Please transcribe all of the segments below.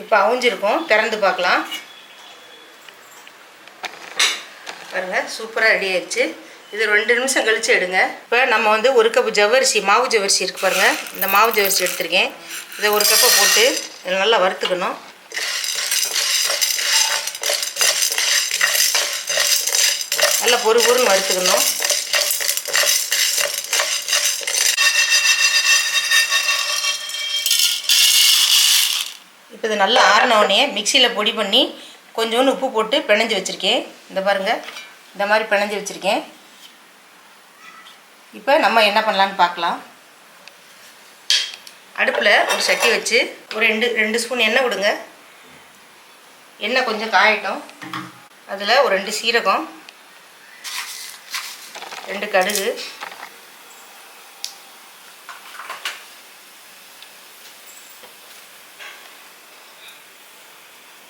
இப்போ அவிஞ்சிருக்கும் திறந்து பார்க்கலாம். பாருங்கள் சூப்பராக ரெடி ஆயிடுச்சு. இது ரெண்டு நிமிஷம் கழித்து எடுங்க. இப்போ நம்ம வந்து ஒரு கப்பு ஜவ்வரிசி மாவு ஜவ்வரிசி இருக்குது பாருங்கள் இந்த மாவு ஜவ்வரிசி எடுத்திருக்கேன். இதை ஒரு கப்பை போட்டு நல்லா வறுத்துக்கணும். நல்லா பொறு பொருள் வறுத்துக்கணும். இப்போ இது நல்லா ஆறினவுடனே மிக்சியில் பொடி பண்ணி கொஞ்சோண்டு உப்பு போட்டு பிணைஞ்சு வச்சுருக்கேன். இந்த பாருங்கள் இந்த மாதிரி பிணைஞ்சு வச்சுருக்கேன். இப்போ நம்ம என்ன பண்ணலான்னு பார்க்கலாம். அடுப்பில் ஒரு சட்டி வச்சு ஒரு ரெண்டு ரெண்டு ஸ்பூன் எண்ணெய் விடுங்க. எண்ணெய் கொஞ்சம் காயட்டும். அதில் ஒரு ரெண்டு சீரகம் ரெண்டு கடுகு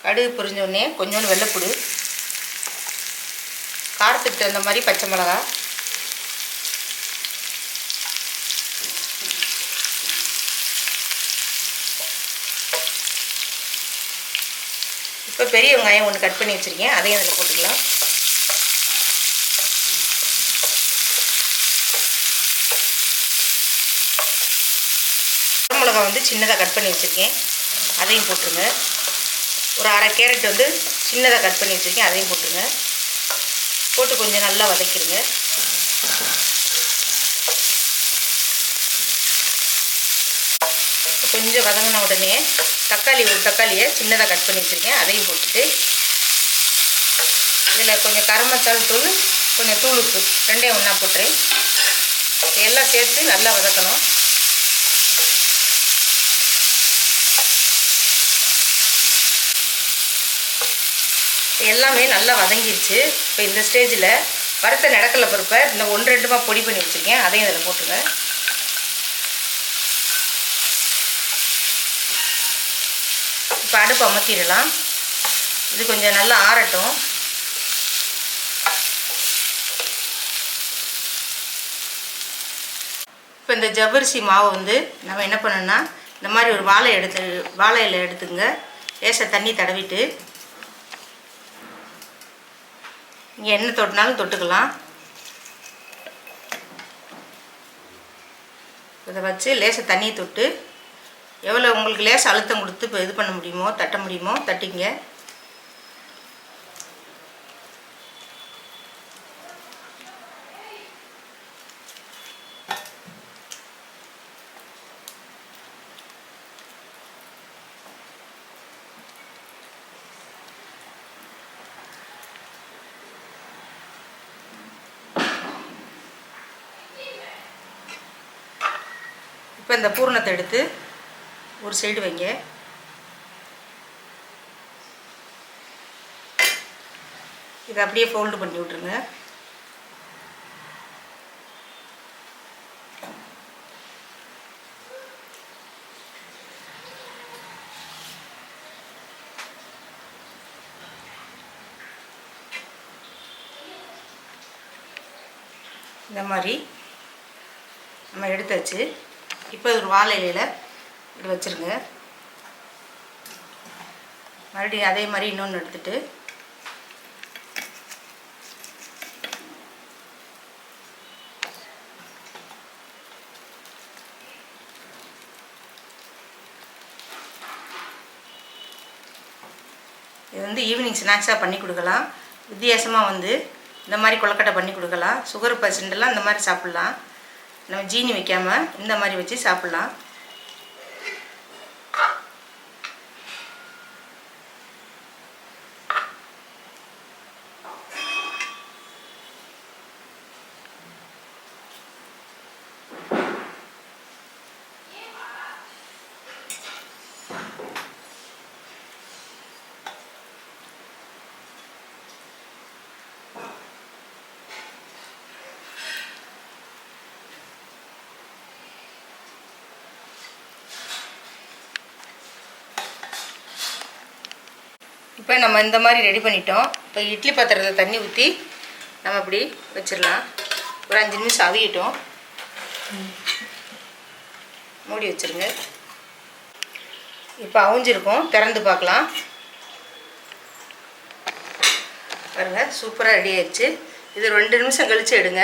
கடுகு பொரிஞ்ச உடனே கொஞ்சோண்டு வெள்ளைப்பூடு காரத்துக்கு தகுந்த மாதிரி பச்சை மிளகா இப்போ பெரிய வெங்காயம் ஒன்று கட் பண்ணி வச்சுருக்கேன். அதையும் அதில் போட்டுக்கலாம். மிளகா வந்து சின்னதாக கட் பண்ணி வச்சுருக்கேன். அதையும் போட்டுருங்க. ஒரு அரை கேரட் வந்து சின்னதாக கட் பண்ணி வச்சுருக்கேன். அதையும் போட்டுருங்க. போட்டு கொஞ்சம் நல்லா வதக்கிடுங்க கொஞ்சம் வதங்கின உடனே தக்காளி ஒரு தக்காளியை சின்னதாக கட் பண்ணி வச்சுருக்கேன். அதையும் போட்டுட்டு இதில் கொஞ்சம் கரமச்சால் தூள் கொஞ்சம் தூள் உப்பு ரெண்டையும் ஒன்றா போட்டுறேன். எல்லாம் சேர்த்து நல்லா வதக்கணும். எல்லாமே நல்லா வதங்கிருச்சு. இப்போ இந்த ஸ்டேஜில் வறுத்த நடக்கலை பருப்பை இந்த ஒன்று ரெண்டுமா பொடி பண்ணி வச்சுருக்கேன். அதையும் இதில் போட்டுருங்க. இப்போ அடுப்பு அமர்த்திடலாம் இது கொஞ்சம் நல்லா ஆறட்டும். இப்போ இந்த ஜவ்வரிசி மாவு வந்து நம்ம என்ன பண்ணணும்னா இந்த மாதிரி ஒரு வாழை எடுத்து வாழை இலை எடுத்துங்க. லேசாக தண்ணி தடவிட்டு நீங்கள் என்ன தொட்டினாலும் தொட்டுக்கலாம். இதை வச்சு லேசாக தண்ணியை தொட்டு எவ்வளோ உங்களுக்கு லேசாக அழுத்தம் கொடுத்து இப்போ இது பண்ண முடியுமோ தட்ட முடியுமோ தட்டிங்க இப்போ இந்த பூரணத்தை எடுத்து ஒரு சைடு வைங்க. இதை அப்படியே ஃபோல்டு பண்ணி விட்ருங்க இந்த மாதிரி நம்ம எடுத்தாச்சு. இப்போ ஒரு வாழை இலையில் இப்படி வச்சுருங்க. மறுபடியும் அதே மாதிரி இன்னொன்று எடுத்துகிட்டு இது வந்து ஈவினிங் ஸ்நாக்ஸாக பண்ணி கொடுக்கலாம். வித்தியாசமாக வந்து இந்த மாதிரி கொழுக்கட்டை பண்ணி கொடுக்கலாம். சுகர் பேஷண்ட்டெல்லாம் இந்த மாதிரி சாப்பிட்லாம். நம்ம ஜீனி வைக்காமல் இந்த மாதிரி வச்சு சாப்பிட்லாம். இப்போ நம்ம இந்த மாதிரி ரெடி பண்ணிட்டோம். இப்போ இட்லி பாத்திரத்தில் தண்ணி ஊற்றி நம்ம இப்படி வச்சிடலாம். ஒரு அஞ்சு நிமிஷம் அவியட்டும். மூடி வச்சிருங்க. இப்போ அவிஞ்சிருக்கோம். திறந்து பார்க்கலாம். பாருங்கள் சூப்பராக ரெடி ஆயிடுச்சு. இது ரெண்டு நிமிஷம் கழித்து எடுங்க.